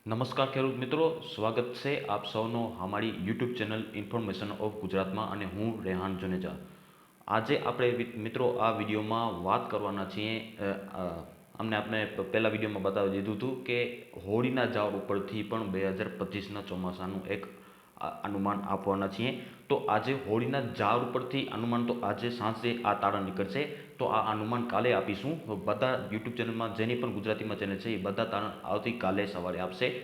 નમસ્કાર ખેડૂત મિત્રો, સ્વાગત છે આપ સૌનો અમારી યુટ્યુબ ચેનલ ઇન્ફોર્મેશન ઓફ ગુજરાતમાં અને હું રેહાન જુનેજા આજે આપણે મિત્રો આ વિડીયોમાં વાત કરવાના છીએ અમને આપણે પહેલાં વિડીયોમાં બતાવી દીધું હતું કે હોળીના જાળ ઉપરથી પણ બે હજાર પચીસના ચોમાસાનું એક અનુમાન આપવાના છીએ. તો આજે હોળીના ઝાડ ઉપરથી અનુમાન તો આજે સાંજે આ તારણ નીકળશે. તો આ અનુમાન કાલે આપીશું. બધા યુટ્યુબ ચેનલમાં જેની પણ ગુજરાતીમાં ચેનલ છે એ બધા તારણ આવતીકાલે સવારે આપશે.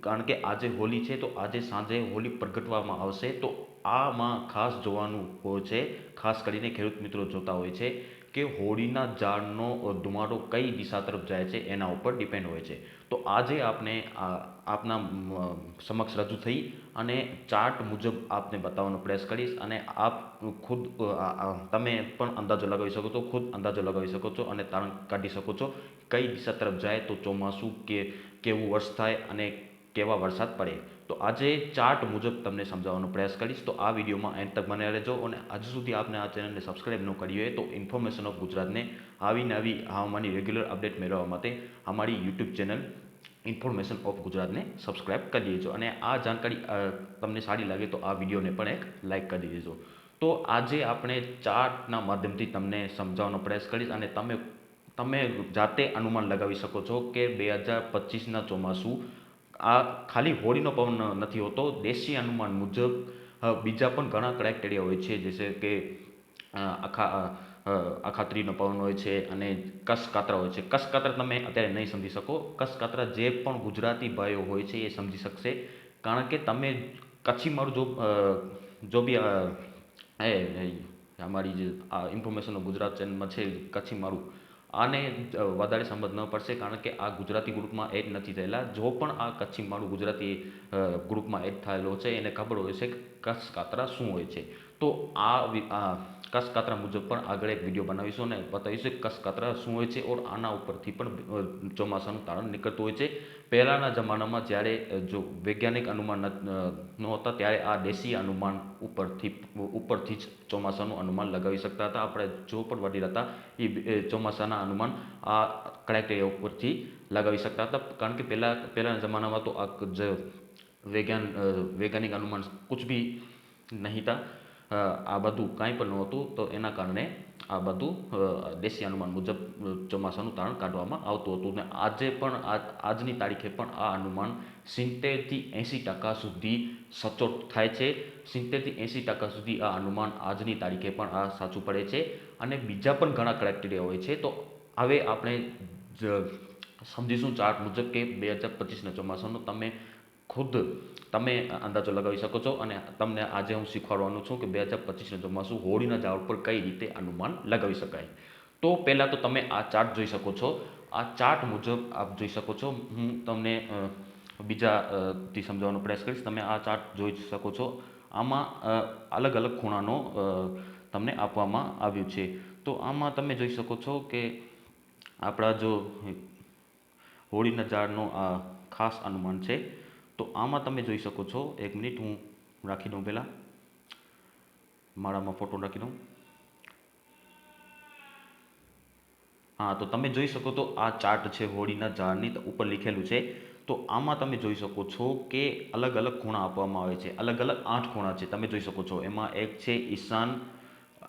કારણ કે આજે હોળી છે, તો આજે સાંજે હોળી પ્રગટવામાં આવશે. તો આમાં ખાસ જોવાનું હોય છે. ખાસ કરીને ખેડૂત મિત્રો જોતા હોય છે. કે હોળીના ઝાડનો ધુમાડો કઈ દિશા તરફ જાય છે એના ઉપર ડિપેન્ડ હોય છે. તો આજે આપણે આ, આપના સમક્ષ રજૂ થઈ અને ચાર્ટ મુજબ આપને બતાવવાનો પ્રયાસ કરીશ અને આપ ખુદ તમે પણ અંદાજો લગાવી શકો છો, ખુદ અંદાજો લગાવી શકો છો અને તારણ કાઢી શકો છો. કઈ દિશા તરફ જાય તો ચોમાસું કે, કેવું વર્ષ થાય અને કેવા વરસાદ પડે, તો આજે ચાર્ટ મુજબ તમને સમજાવવાનો પ્રયાસ કરીશ. તો આ વિડીયોમાં એન્ડ તક મને રહેજો અને હજુ સુધી આપને આ ચેનલને સબસ્ક્રાઇબ ન કરી હોય તો ઇન્ફોર્મેશન ઓફ ગુજરાતને આવી નવી હવામાનની રેગ્યુલર અપડેટ મેળવવા માટે અમારી યુટ્યુબ ચેનલ ઇન્ફોર્મેશન ઓફ ગુજરાતને સબસ્ક્રાઇબ કરી દેજો. અને આ જાણકારી તમને સારી લાગે તો આ વિડીયોને પણ એક લાઇક કરી દેજો. તો આજે આપણે ચાર્ટના માધ્યમથી તમને સમજાવવાનો પ્રયાસ કરીશ અને તમે તમે જાતે અનુમાન લગાવી શકો છો કે બે હજાર પચીસના ચોમાસું આ ખાલી હોળીનો પવન નથી હોતો. દેશી અનુમાન મુજબ બીજા પણ ઘણા ક્રાઇટેરિયા હોય છે. જેસે કે આખા અખાત્રીનો પવન હોય છે અને કસકાતરા હોય છે. કસકાતરા તમે અત્યારે નહીં સમજી શકો. કસકાતરા જે પણ ગુજરાતી ભાઈઓ હોય છે એ સમજી શકશે. કારણ કે તમે કચ્છી મારું જો જો બી એ, અમારી જે આ ઇન્ફોર્મેશનનો ગુજરાત ચેનલમાં છે કચ્છી મારું આને વધારે સંબંધ ન પડશે કારણ કે આ ગુજરાતી ગ્રુપમાં એડ નથી થયેલા. જો પણ આ કચ્છી માળું ગુજરાતી ગ્રુપમાં એડ થયેલો છે, એને ખબર હોય છે કે કચ્છ કાતરા શું હોય છે. તો આ વિ- આ કચ્છ કાતરા મુજબ પણ આગળ એક વીડિયો બનાવીશું અને બતાવીશું કે કચ્છ શું હોય છે ઓર આના ઉપરથી પણ ચોમાસાનું તારણ નીકળતું હોય છે. પહેલાંના જમાનામાં જ્યારે જો વૈજ્ઞાનિક અનુમાન ન- હતા ત્યારે આ દેશી અનુમાન ઉપરથી ઉપરથી જ ચોમાસાનું અનુમાન લગાવી શકતા હતા. આપણે જો પણ વડીલ હતા એ ચોમાસાના અનુમાન આ ક્રાઇટેરિયા ઉપરથી લગાવી શકતા હતા. કારણ કે પહેલાં, પહેલાંના જમાનામાં તો આ જ વૈજ્ઞાન વૈજ્ઞાનિક અનુમાન કુછ બી નહીં હતા આ બધું કાંઈ પણ નહોતું તો એના કારણે આ બધું દેશી અનુમાન મુજબ ચોમાસાનું તારણ કાઢવામાં આવતું હતું. ને આજે પણ આજ આજની તારીખે પણ આ અનુમાન સિત્તેરથી એંસી ટકા સુધી સચોટ થાય છે. સિત્તેરથી એંસી ટકા સુધી આ અનુમાન આજની તારીખે પણ આ સાચું પડે છે. અને બીજા પણ ઘણા ક્રાઇટેરિયા હોય છે. તો હવે આપણે જ સમજીશું ચાર્ટ મુજબ કે બે હજાર પચીસના ચોમાસાનું તમે ખુદ તમે અંદાજો લગાવી શકો છો અને તમને આજે હું શીખવાડવાનું છું કે બે હજાર પચીસના ચોમાસું હોળીના ઝાડ પર કઈ રીતે અનુમાન લગાવી શકાય. તો પહેલાં તો તમે આ ચાર્ટ જોઈ શકો છો. આ ચાર્ટ મુજબ આપ જોઈ શકો છો. હું તમને અ, બીજા અ, થી સમજાવવાનો પ્રયાસ કરીશ. તમે આ ચાર્ટ જોઈ શકો છો. આમાં અલગ અલગ ખૂણાનો તમને આપવામાં આવ્યું છે. તો આમાં તમે જોઈ શકો છો કે આપણા જો હોળીના ઝાડનો આ ખાસ અનુમાન છે. તો આમાં તમે જોઈ શકો છો, એક મિનિટ હું રાખી દઉં પહેલાં. માળામાં ફોટો રાખી દઉં. હા, તો તમે જોઈ શકો તો આ ચાર્ટ છે હોળીના ઝાડની ઉપર લીખેલું છે. તો આમાં તમે જોઈ શકો છો કે અલગ અલગ ખૂણા આપવામાં આવે છે. અલગ અલગ આઠ ખૂણા છે, તમે જોઈ શકો છો. એમાં એક છે ઈશાન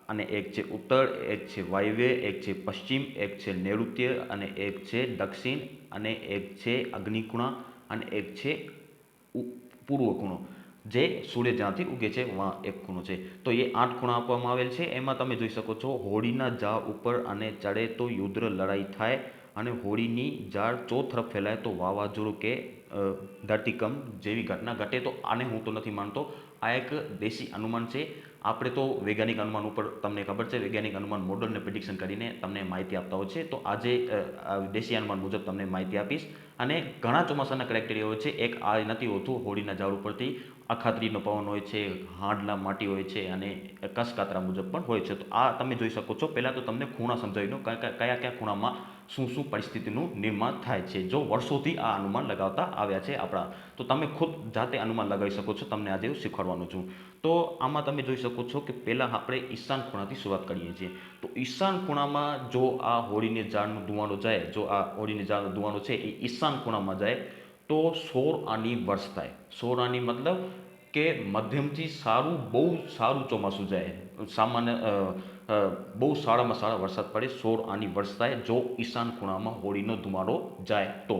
અને એક છે ઉત્તર, એક છે વાયવ્ય, એક છે પશ્ચિમ, એક છે નૈઋત્ય અને એક છે દક્ષિણ અને એક છે અગ્નિકુણા અને એક છે પૂર્વ ખૂણો જે સૂર્ય જ્યાંથી ઉગે છે વहाँ એક ખૂણો છે. તો એ આઠ ખૂણા આપવામાં આવેલ છે. એમાં તમે જોઈ શકો છો, હોળીના ઝાડ ઉપર અને ચડે તો યુદ્ધ લડાઈ થાય અને હોળીની ઝાડ ચોતરફ ફેલાય તો વાવાઝોડું કે ધરતીકંપ જેવી ઘટના ઘટે તો આને હું તો નથી માનતો. આ એક દેશી અનુમાન છે. આપણે તો વૈજ્ઞાનિક અનુમાન ઉપર તમને ખબર છે, વૈજ્ઞાનિક અનુમાન મોડલને પ્રિડિક્શન કરીને તમને માહિતી આપતા હોય છે. તો આજે દેશી અનુમાન મુજબ તમને માહિતી આપીશ. અને ઘણા ચોમાસાના ક્રાઇટેરિયા હોય છે. એક, આ નથી હોતું, હોળીના ઝાડ ઉપરથી અખાત્રીનો પવન હોય છે, હાંડલા માટી હોય છે અને કસકાતરા મુજબ પણ હોય છે. તો આ તમે જોઈ શકો છો. પહેલાં તો તમને ખૂણા સમજાવી દઉં. કયા કયા કયા ખૂણામાં શું શું પરિસ્થિતિનું નિર્માણ થાય છે, જો વર્ષોથી આ અનુમાન લગાવતા આવ્યા છે આપણા, તો તમે ખુદ જાતે અનુમાન લગાવી શકો છો, તમને આજે હું શીખવાડવાનું છું. તો આમાં તમે જોઈ શકો છો કે પહેલાં આપણે ઈશાન ખૂણાથી શરૂઆત કરીએ છીએ. તો ઈશાન ખૂણામાં જો આ હોળીની ઝાડનું ધુવાનું જાય, જો આ હોળીની ઝાડનું ધુવાનું છે, એ ઈશાન ખૂણામાં જાય, તો સોર આની વર્ષ થાય. સોર આની મતલબ કે મધ્યમથી સારું, બહુ સારું ચોમાસું જાય. સામાન્ય બહુ સારામાં સારા વરસાદ પડે સોળ આની વર્ષ થાય જો ઈશાન ખૂણામાં હોળીનો ધુમાડો જાય તો.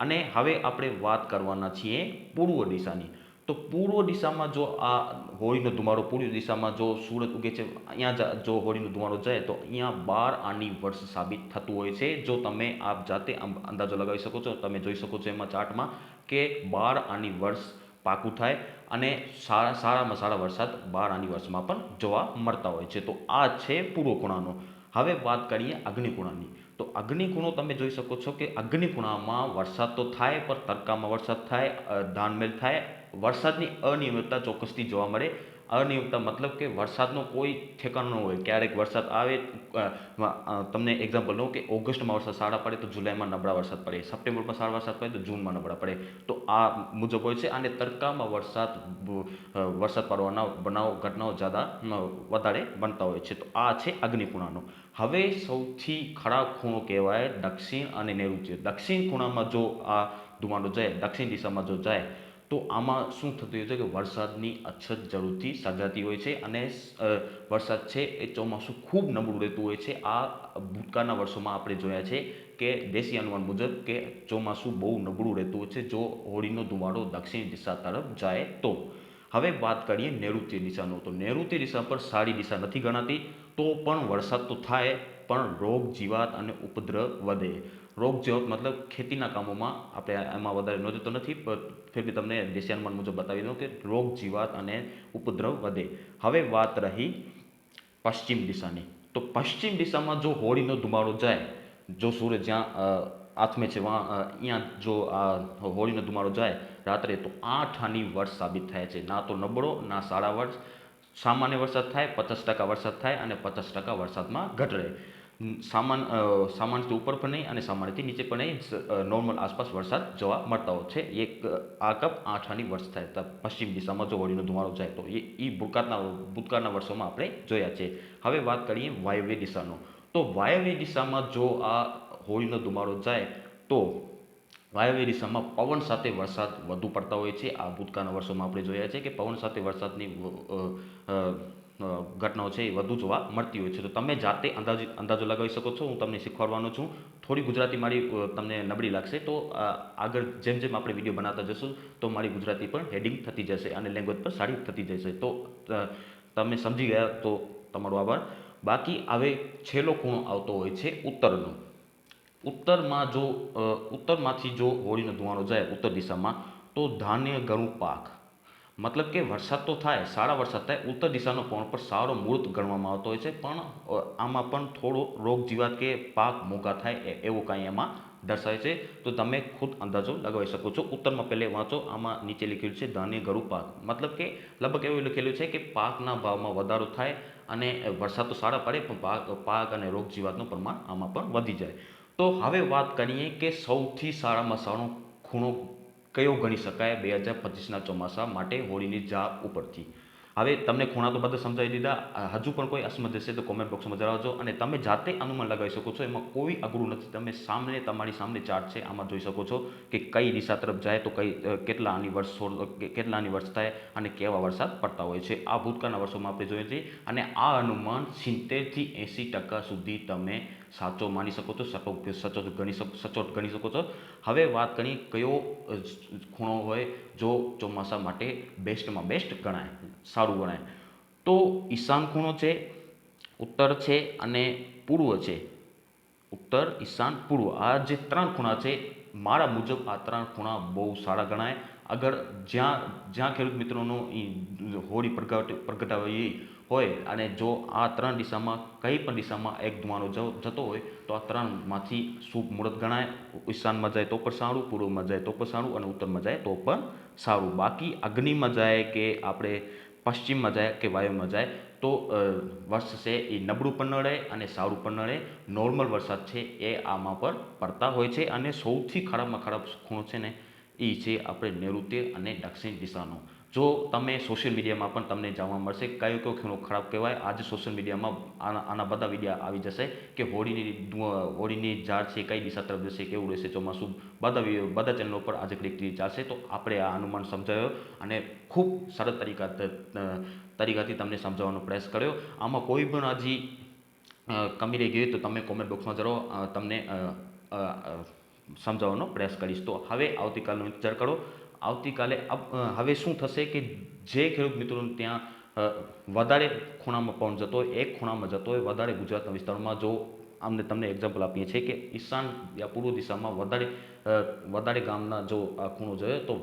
અને હવે આપણે વાત કરવાના છીએ પૂર્વ દિશાની. તો પૂર્વ દિશામાં જો આ હોળીનો ધુમાડો, પૂર્વ દિશામાં જો સૂરજ ઉગે છે, અહીંયા જો હોળીનો ધુમાડો જાય, તો અહીંયા બાર આની વર્ષ સાબિત થતું હોય છે. જો તમે આપ જાતે અંદાજો લગાવી શકો છો, તમે જોઈ શકો છો એમાં ચાર્ટમાં કે બાર આની વર્ષ પાકું થાય અને સારા, સારામાં સારા વરસાદ બાર આની વર્ષમાં પણ જોવા મળતા હોય છે. તો આ છે પૂર્વ ખૂણાનો હવે વાત કરીએ અગ્નિકુણાની તો અગ્નિકુણો તમે જોઈ શકો છો કે અગ્નિકુણામાં વરસાદ તો થાય, પણ તડકામાં વરસાદ થાય ધાનમેલ થાય. વરસાદની અનિયમિતતા ચોક્કસથી જોવા મળે. અનિયમિતતા મતલબ કે વરસાદનો કોઈ ઠેકાણ ન હોય. ક્યારેક વરસાદ આવે તમને એક્ઝામ્પલ લઉં કે ઓગસ્ટમાં વરસાદ સારા પડે તો જુલાઈમાં નબળા વરસાદ પડે. સપ્ટેમ્બરમાં સારા વરસાદ પડે તો જૂનમાં નબળા પડે. તો આ મુજબ હોય છે અને તડકામાં વરસાદ વરસાદ પડવાના બનાવ, ઘટનાઓ જ્યાદા વધારે બનતા હોય છે. તો આ છે અગ્નિકુણાનો હવે સૌથી ખરાબ ખૂણો કહેવાય દક્ષિણ અને નૈઋત્ય. દક્ષિણ ખૂણામાં જો આ ધુમાડો જાય, દક્ષિણ દિશામાં જો જાય તો આમાં શું થતું હોય છે કે વરસાદની અછત જરૂરથી સર્જાતી હોય છે અને વરસાદ છે એ ચોમાસું ખૂબ નબળું રહેતું હોય છે. આ ભૂતકાળના વર્ષોમાં આપણે જોયા છે કે દેશી અનુમાન મુજબ કે ચોમાસું બહુ નબળું રહેતું હોય છે, જો હોળીનો ધુમાડો દક્ષિણ દિશા તરફ જાય તો. હવે વાત કરીએ નૈઋત્ય દિશાનો. તો નૈઋત્ય દિશા પર સારી દિશા નથી ગણાતી. તો પણ વરસાદ તો થાય, પણ રોગ જીવાત અને ઉપદ્રવ વધે. રોગ જીવાત મતલબ ખેતીના કામોમાં આપણે એમાં વધારે નોંધ તો નથી, પણ ફિર બી તમને દેશી અનુમાન મુજબ બતાવી દઉં કે રોગ જીવાત અને ઉપદ્રવ વધે. હવે વાત રહી પશ્ચિમ દિશાની. તો પશ્ચિમ દિશામાં જો હોળીનો ધુમાડો જાય, જો સૂરજ જ્યાં આથમે છે વहाँ અહીંયા જો આ હોળીનો ધુમાડો જાય રાત્રે, તો આઠ આની વર્ષ સાબિત થાય છે. ના તો નબળો, ના સારા વર્ષ સામાન્ય વરસાદ થાય, પચાસ ટકા વરસાદ થાય અને પચાસ ટકા વરસાદમાં ઘટે સામાન સામાન્યથી ઉપર પણ નહીં અને સામાન્યથી નીચે પણ નહીં નોર્મલ આસપાસ વરસાદ જોવા મળતા હોય છે. એક આ કપ આઠ આની વર્ષ થાય, તો પશ્ચિમ દિશામાં જો હોળીનો ધુમાડો જાય, તો એ એ ભૂતકાળના ભૂતકાળના વર્ષોમાં આપણે જોયા છે. હવે વાત કરીએ વાયવ્ય દિશાનો. તો વાયવ્ય દિશામાં જો આ હોળીનો ધુમાડો જાય, તો વાયવ્ય દિશામાં પવન સાથે વરસાદ વધુ પડતા હોય છે. આ ભૂતકાળના વર્ષોમાં આપણે જોયા છે કે પવન સાથે વરસાદની ઘટનાઓ છે એ વધુ જોવા મળતી હોય છે. તો તમે જાતે અંદાજ, અંદાજો લગાવી શકો છો. હું તમને શીખવાડવાનો છું. થોડી ગુજરાતી મારી તમને નબળી લાગશે તો આગળ જેમ જેમ આપણે વીડિયો બનાવતા જશું તો મારી ગુજરાતી પણ હેડિંગ થતી જશે અને લેંગ્વેજ પણ સારી થતી જશે. તો તમે સમજી ગયા તો તમારો આભાર. બાકી હવે છેલ્લો ખૂણો આવતો હોય છે ઉત્તરનો. ઉત્તરમાં જો ઉત્તરમાંથી જો હોળીનો ધુવાળો જાય ઉત્તર દિશામાં, તો ધાન્ય ગણું પાક. મતલબ કે વરસાદ તો થાય, સારા વરસાદ થાય, ઉત્તર દિશાનો કોણ પર સારો મૂર્ત ગણવામાં આવતો હોય છે, પણ આમાં પણ થોડો રોગ જીવાત કે પાક મોગા થાય એવું કાંઈ એમાં દર્શાવે છે. તો તમે ખુદ અંદાજો લગાવી શકો છો. ઉત્તરમાં પહેલે વાંચો, આમાં નીચે લખેલું છે, ધાન્ય ગરું પાક. મતલબ કે લગભગ એવું લખેલું છે કે પાકના ભાવમાં વધારો થાય અને વરસાદ તો સારા પડે, પણ પાક પાક અને રોગ જીવાતનું પ્રમાણ આમાં પણ વધી જાય. તો હવે વાત કરીએ કે સૌથી સારામાં સારો ખૂણો કયો ગણી શકાય બે હજાર પચીસના ચોમાસા માટે હોળીની જા ઉપરથી? હવે તમને ખૂણા તો બધા સમજાવી દીધા. હજુ પણ કોઈ અસમજ હશે તો કોમેન્ટ બોક્સમાં જણાવજો. અને તમે જાતે અનુમાન લગાવી શકો છો. એમાં કોઈ અઘરું નથી. તમે સામે તમારી સામે ચાર્ટ છે, આમાં જોઈ શકો છો કે કઈ દિશા તરફ જાય તો કઈ કેટલા આની વર્ષ કેટલા આની વર્ષ થાય અને કેવા વરસાદ પડતા હોય છે. આ ભૂતકાળના વર્ષોમાં આપણે જોઈએ છીએ. અને આ અનુમાન સિત્તેરથી એંસી ટકા સુધી તમે સાચો માની શકો છો, સાચો સચોટ ગણી શકો સચોટ ગણી શકો છો. હવે વાત કરી કયો ખૂણો હોય જો ચોમાસા માટે બેસ્ટમાં બેસ્ટ ગણાય, સારું ગણાય. તો ઈશાન ખૂણો છે, ઉત્તર છે અને પૂર્વ છે. ઉત્તર, ઈશાન, પૂર્વ. આ જે ત્રણ ખૂણા છે, મારા મુજબ આ ત્રણ ખૂણા બહુ સારા ગણાય. અગર જ્યાં જ્યાં ખેડૂત મિત્રોનો હોળી પ્રગટ પ્રગટાવી હોય અને જો આ ત્રણ દિશામાં, કઈ પણ દિશામાં એક ધુમાડો જતો હોય, તો આ ત્રણમાંથી શુભ મુહૂર્ત ગણાય. ઈશાનમાં જાય તો પણ સારું, પૂર્વમાં જાય તો પણ સારું અને ઉત્તરમાં જાય તો પણ સારું. બાકી અગ્નિમાં જાય કે આપણે પશ્ચિમમાં જાય કે વાયુમાં જાય, તો વર્ષ છે એ નબળું પણ નડે અને સારું પણ નડે. નોર્મલ વરસાદ છે એ આમાં પર પડતા હોય છે અને સૌથી ખરાબમાં ખરાબ ખૂણો છે ને એ છે આપણે નૈઋત્ય અને દક્ષિણ દિશાનો. જો તમે સોશિયલ મીડિયામાં પણ તમને જાણવા મળશે કયો કયો ખૂણો ખરાબ કહેવાય, આજે સોશિયલ મીડિયામાં આના આના બધા વિડીયા આવી જશે કે હોળીની હોળીની ઝાડ છે, કઈ દિશા તરફ જશે, કેવું રહેશે, ચોમાસું, બધા બધા ચેનલો પર આજે ક્લિક ચાલશે. તો આપણે આ અનુમાન સમજાયો અને ખૂબ સરળ તરીકા તરીકાથી તમને સમજાવવાનો પ્રયાસ કર્યો. આમાં કોઈ પણ હજી કમી રહી ગઈ તો તમે કોમેન્ટ બોક્સમાં જરૂર તમને સમજાવવાનો પ્રયાસ કરીશ. તો હવે આવતીકાલનો વિચાર કરો. આવતીકાલે હવે શું થશે કે જે ખેડૂત મિત્રોને ત્યાં વધારે ખૂણામાં પવન જતો હોય, એક ખૂણામાં જતો હોય, વધારે ગુજરાતના વિસ્તારમાં જો અમને તમને એક્ઝામ્પલ આપીએ છીએ કે ઈશાન યા પૂર્વ દિશામાં વધારે વધારે ગામના જો આ ખૂણો જોયો તો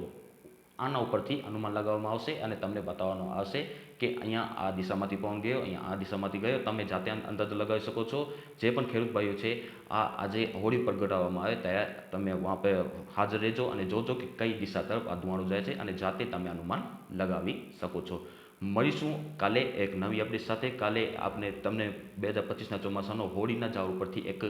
આના ઉપરથી અનુમાન લગાવવામાં આવશે અને તમને બતાવવામાં આવશે કે અહીંયા આ દિશામાંથી પવન ગયો, અહીંયા આ દિશામાંથી ગયો. તમે જાતે અંદાજ લગાવી શકો છો. જે પણ ખેડૂત ભાઈઓ છે, આ આજે હોળી પર ગઢાવવામાં આવે ત્યારે તમે વહાં પર હાજર રહેજો અને જોજો કે કઈ દિશા તરફ આ ધુમાડું જાય છે અને જાતે તમે અનુમાન લગાવી શકો છો. મળીશું કાલે એક નવી અપડેટ સાથે. કાલે આપને, તમને બે હજાર પચીસના ચોમાસાનો હોળીના ઝાડ ઉપરથી એક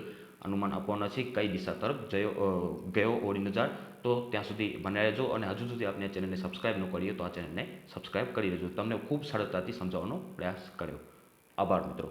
અનુમાન આપવાના છે કઈ દિશા તરફ જયો ગયો હોળીનો ઝાડ. તો ત્યાં સુધી બનાવી રહેજો અને હજુ સુધી આપણે ચેનલને સબસ્ક્રાઈબ ન કરીએ તો આ ચેનલને સબસ્ક્રાઈબ કરી લેજો તમને ખૂબ સરળતાથી સમજાવવાનો પ્રયાસ કર્યો. આભાર મિત્રો.